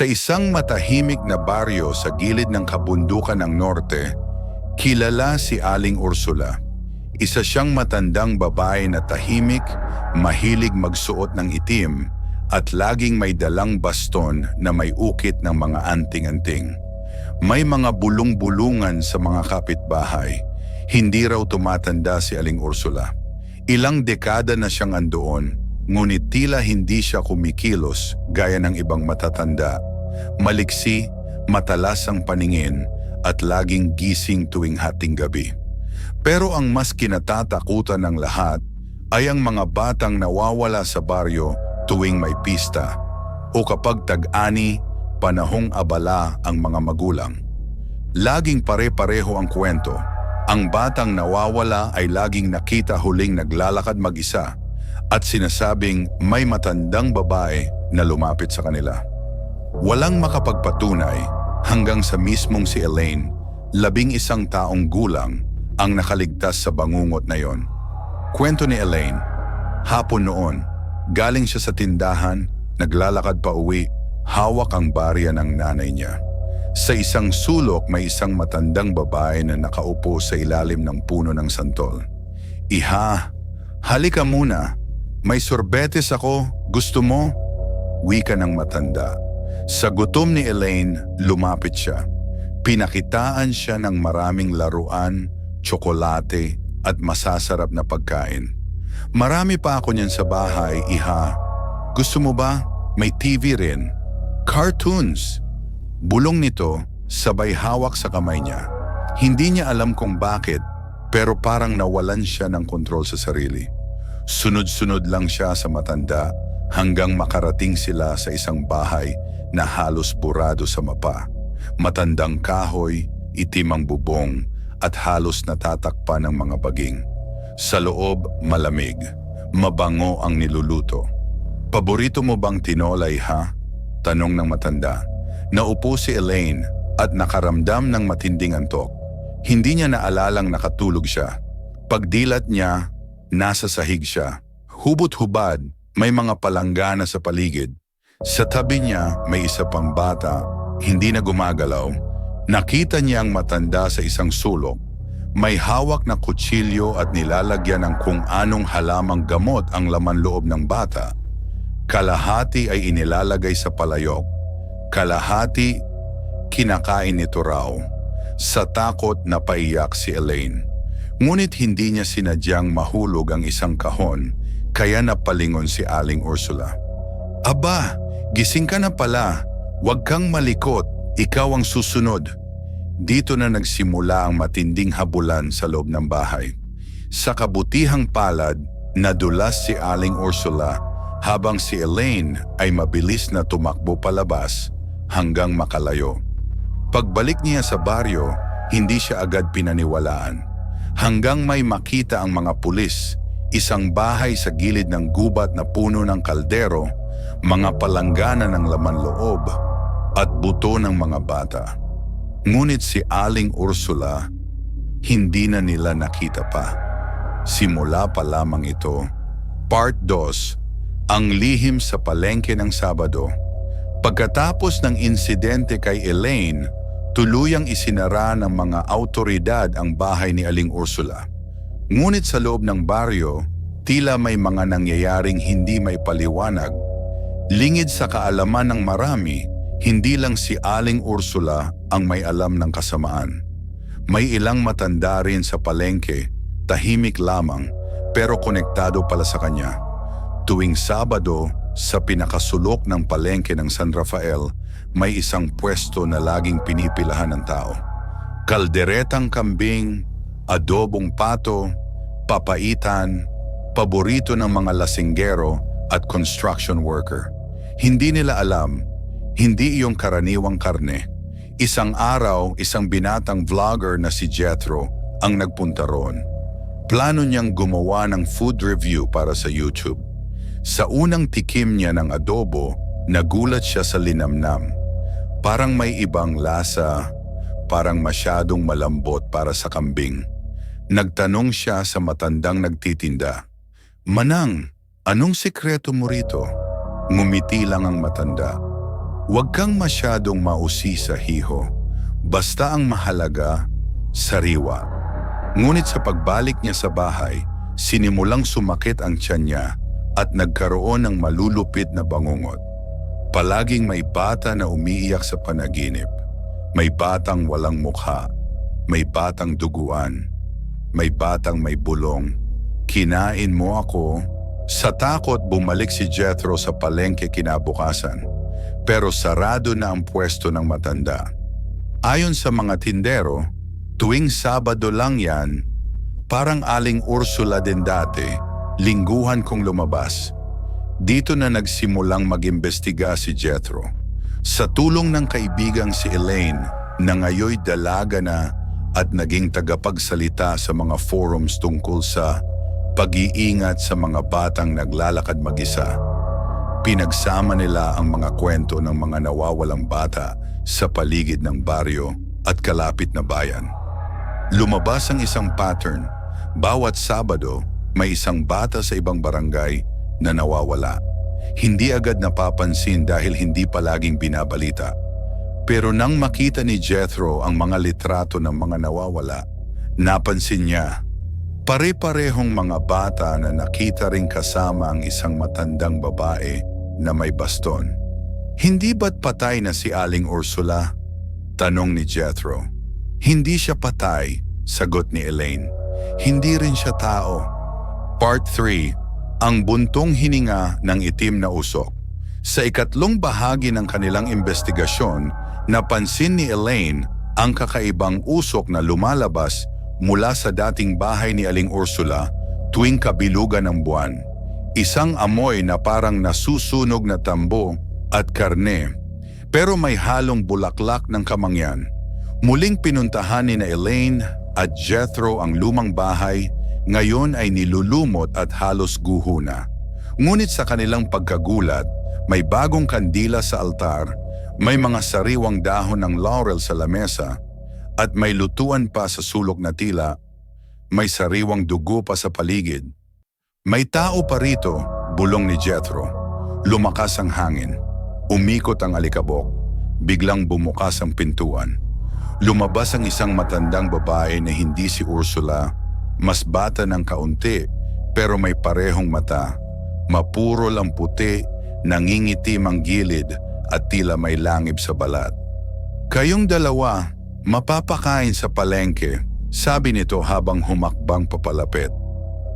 Sa isang matahimik na baryo sa gilid ng kabundukan ng norte, kilala si Aling Ursula. Isa siyang matandang babae na tahimik, mahilig magsuot ng itim, at laging may dalang baston na may ukit ng mga anting-anting. May mga bulong-bulungan sa mga kapitbahay. Hindi raw tumatanda si Aling Ursula. Ilang dekada na siyang andoon, ngunit tila hindi siya kumikilos gaya ng ibang matatanda. Maliksi, matalas ang paningin, at laging gising tuwing hating gabi. Pero ang mas kinatatakutan ng lahat ay ang mga batang nawawala sa baryo tuwing may pista o kapag tag-ani, panahong abala ang mga magulang. Laging pare-pareho ang kwento. Ang batang nawawala ay laging nakita huling naglalakad mag-isa at sinasabing may matandang babae na lumapit sa kanila. Walang makapagpatunay hanggang sa mismong si Elaine, labing isang taong gulang ang nakaligtas sa bangungot na yon. Kwento ni Elaine, hapon noon, galing siya sa tindahan, naglalakad pa uwi, hawak ang barya ng nanay niya. Sa isang sulok may isang matandang babae na nakaupo sa ilalim ng puno ng santol. Iha, halika muna. May sorbetes ako. Gusto mo? Wika ng matanda. Sa gutom ni Elaine, lumapit siya. Pinakitaan siya ng maraming laruan, tsokolate at masasarap na pagkain. Marami pa ako niyan sa bahay, iha. Gusto mo ba? May TV rin. Cartoons. Bulong nito, sabay hawak sa kamay niya. Hindi niya alam kung bakit, pero parang nawalan siya ng kontrol sa sarili. Sunod-sunod lang siya sa matanda hanggang makarating sila sa isang bahay na halos burado sa mapa. Matandang kahoy, itim ang bubong, at halos natatakpan ng mga baging. Sa loob, malamig. Mabango ang niluluto. Paborito mo bang tinolay ha? Tanong ng matanda. Naupo si Elaine at nakaramdam ng matinding antok. Hindi niya naalalang nakatulog siya. Pagdilat niya, nasa sahig siya. Hubot-hubad, may mga palanggana sa paligid. Sa tabi niya, may isa pang bata, hindi na gumagalaw. Nakita niya ang matanda sa isang sulok. May hawak na kutsilyo at nilalagyan ng kung anong halamang gamot ang laman loob ng bata. Kalahati ay inilalagay sa palayok. Kalahati, kinakain nito raw. Sa takot na paiyak si Elaine. Ngunit hindi niya sinadyang mahulog ang isang kahon, kaya napalingon si Aling Ursula. Aba, gising ka na pala. Huwag kang malikot, ikaw ang susunod. Dito na nagsimula ang matinding habulan sa loob ng bahay. Sa kabutihang palad, nadulas si Aling Ursula habang si Elaine ay mabilis na tumakbo palabas hanggang makalayo. Pagbalik niya sa baryo, hindi siya agad pinaniwalaan. Hanggang may makita ang mga pulis, isang bahay sa gilid ng gubat na puno ng kaldero, mga palanggana ng laman loob, at buto ng mga bata. Ngunit si Aling Ursula, hindi na nila nakita pa. Simula pa lamang ito. Part 2, Ang lihim sa palengke ng Sabado. Pagkatapos ng insidente kay Elaine, tuluyang isinara ng mga autoridad ang bahay ni Aling Ursula. Ngunit sa loob ng baryo, tila may mga nangyayaring hindi may paliwanag. Lingid sa kaalaman ng marami, hindi lang si Aling Ursula ang may alam ng kasamaan. May ilang matanda rin sa palengke, tahimik lamang, pero konektado pala sa kanya. Tuwing Sabado, sa pinakasulok ng palengke ng San Rafael, may isang pwesto na laging pinipilahan ng tao. Kalderetang kambing, adobong pato, papaitan, paborito ng mga lasinggero at construction worker. Hindi nila alam, hindi iyong karaniwang karne. Isang araw, isang binatang vlogger na si Jethro ang nagpunta roon. Plano niyang gumawa ng food review para sa YouTube. Sa unang tikim niya ng adobo, nagulat siya sa linamnam. Parang may ibang lasa, parang masyadong malambot para sa kambing. Nagtanong siya sa matandang nagtitinda. Manang, anong sikreto mo rito? Ngumiti lang ang matanda. Huwag kang masyadong mausi sa hiho. Basta ang mahalaga, sariwa. Ngunit sa pagbalik niya sa bahay, sinimulang sumakit ang tiyan niya at nagkaroon ng malulupit na bangungot. Palaging may bata na umiiyak sa panaginip. May batang walang mukha. May batang duguan. May batang may bulong. Kinain mo ako. Sa takot bumalik si Jethro sa palengke kinabukasan. Pero sarado na ang pwesto ng matanda. Ayon sa mga tindero, tuwing Sabado lang yan, parang aling Ursula din dati, lingguhan kong lumabas. Dito na nagsimulang mag-imbestiga si Jethro. Sa tulong ng kaibigang si Elaine na ngayoy dalaga na at naging tagapagsalita sa mga forums tungkol sa pag-iingat sa mga batang naglalakad mag-isa. Pinagsama nila ang mga kwento ng mga nawawalang bata sa paligid ng baryo at kalapit na bayan. Lumabas ang isang pattern. Bawat Sabado, may isang bata sa ibang barangay na nawawala. Hindi agad napapansin dahil hindi palaging binabalita. Pero nang makita ni Jethro ang mga litrato ng mga nawawala, napansin niya pare-parehong mga bata na nakita ring kasama ang isang matandang babae na may baston. Hindi ba't patay na si Aling Ursula? Tanong ni Jethro. Hindi siya patay, sagot ni Elaine. Hindi rin siya tao. Part 3. Ang buntong hininga ng itim na usok. Sa ikatlong bahagi ng kanilang investigasyon, napansin ni Elaine ang kakaibang usok na lumalabas mula sa dating bahay ni Aling Ursula tuwing kabilugan ng buwan. Isang amoy na parang nasusunog na tambo at karne, pero may halong bulaklak ng kamangyan. Muling pinuntahan ni na Elaine at Jethro ang lumang bahay, ngayon ay nilulumot at halos guho na. Ngunit sa kanilang pagkagulat, may bagong kandila sa altar, may mga sariwang dahon ng laurel sa lamesa, at may lutuan pa sa sulok na tila, may sariwang dugo pa sa paligid. May tao pa rito, bulong ni Jethro. Lumakas ang hangin. Umikot ang alikabok. Biglang bumukas ang pintuan. Lumabas ang isang matandang babae na hindi si Ursula. Mas bata ng kaunti, pero may parehong mata. Mapurol ang puti, nangingitim ang gilid at tila may langib sa balat. Kayong dalawa, mapapakain sa palengke, sabi nito habang humakbang papalapit.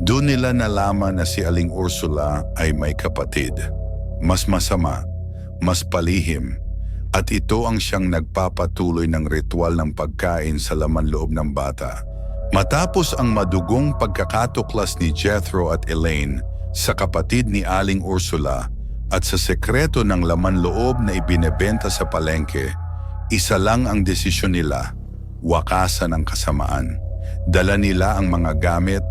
Doon nila nalaman na si Aling Ursula ay may kapatid. Mas masama, mas palihim, at ito ang siyang nagpapatuloy ng ritual ng pagkain sa laman loob ng bata. Matapos ang madugong pagkakatuklas ni Jethro at Elaine sa kapatid ni Aling Ursula at sa sekreto ng laman loob na ibinebenta sa palengke, isa lang ang desisyon nila, wakasan ang kasamaan. Dala nila ang mga gamit,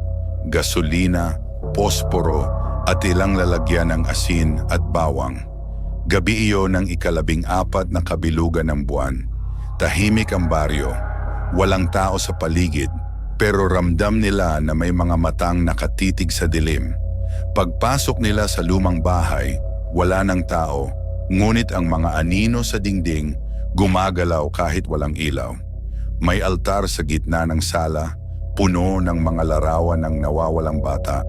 gasolina, posporo at ilang lalagyan ng asin at bawang. Gabi iyon ng ikalabing apat na kabilugan ng buwan. Tahimik ang baryo. Walang tao sa paligid, pero ramdam nila na may mga matang nakatitig sa dilim. Pagpasok nila sa lumang bahay, wala ng tao, ngunit ang mga anino sa dingding gumagalaw kahit walang ilaw. May altar sa gitna ng sala, puno ng mga larawan ng nawawalang bata.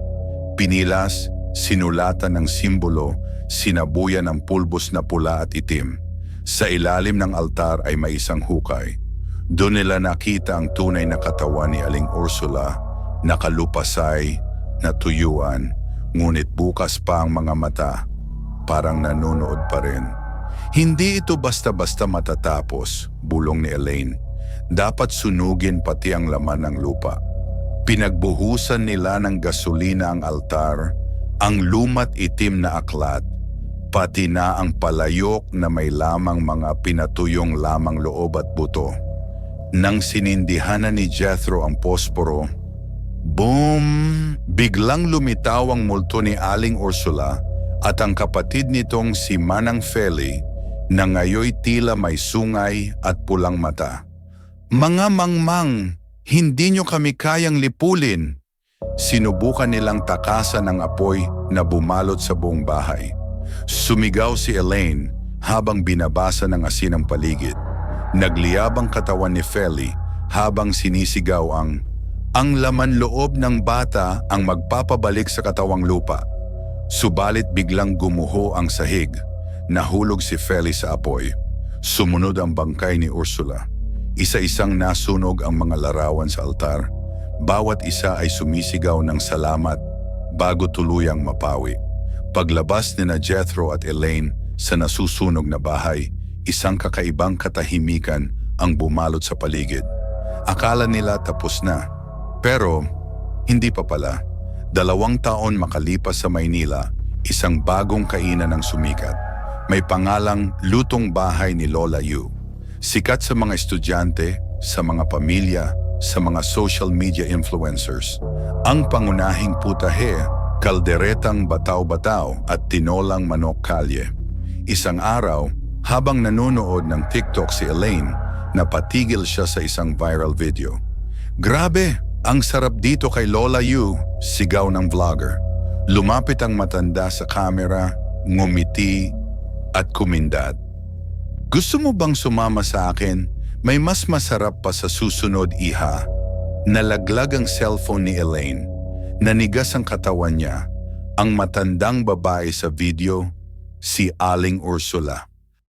Pinilas, sinulatan ng simbolo, sinabuyan ng pulbos na pula at itim. Sa ilalim ng altar ay may isang hukay. Doon nila nakita ang tunay na katawan ni Aling Ursula, nakalupasay, natuyuan, ngunit bukas pa ang mga mata, parang nanonood pa rin. Hindi ito basta-basta matatapos, bulong ni Elaine. Dapat sunugin pati ang laman ng lupa. Pinagbuhusan nila ng gasolina ang altar, ang lumat itim na aklat, pati na ang palayok na may lamang mga pinatuyong lamang loob at buto. Nang sinindihan na ni Jethro ang posporo, boom! Biglang lumitaw ang multo ni Aling Ursula at ang kapatid nitong si Manang Feli na ngayoy tila may sungay at pulang mata. Mga mangmang, hindi nyo kami kayang lipulin. Sinubukan nilang takasan ng apoy na bumalot sa buong bahay. Sumigaw si Elaine, habang binabasa ng asin ang paligid. Nagliyab ang katawan ni Feli habang sinisigaw ang ang laman loob ng bata ang magpapabalik sa katawang lupa. Subalit biglang gumuho ang sahig. Nahulog si Feli sa apoy. Sumunod ang bangkay ni Ursula. Isa-isang nasunog ang mga larawan sa altar. Bawat isa ay sumisigaw ng salamat bago tuluyang mapawi. Paglabas ni na Jethro at Elaine sa nasusunog na bahay, isang kakaibang katahimikan ang bumalot sa paligid. Akala nila tapos na. Pero hindi pa pala. Dalawang taon makalipas sa Maynila, isang bagong kainan ang sumikat. May pangalang Lutong Bahay ni Lola Yu. Sikat sa mga estudyante, sa mga pamilya, sa mga social media influencers. Ang pangunahing putahe, kalderetang bataw-bataw at tinolang manok kalye. Isang araw, habang nanonood ng TikTok si Elaine, napatigil siya sa isang viral video. Grabe, ang sarap dito kay Lola Yu, sigaw ng vlogger. Lumapit ang matanda sa camera, ngumiti at kumindat. Gusto mo bang sumama sa akin? May mas masarap pa sa susunod, iha. Nalaglag ang cellphone ni Elaine. Nanigas ang katawan niya. Ang matandang babae sa video, si Aling Ursula.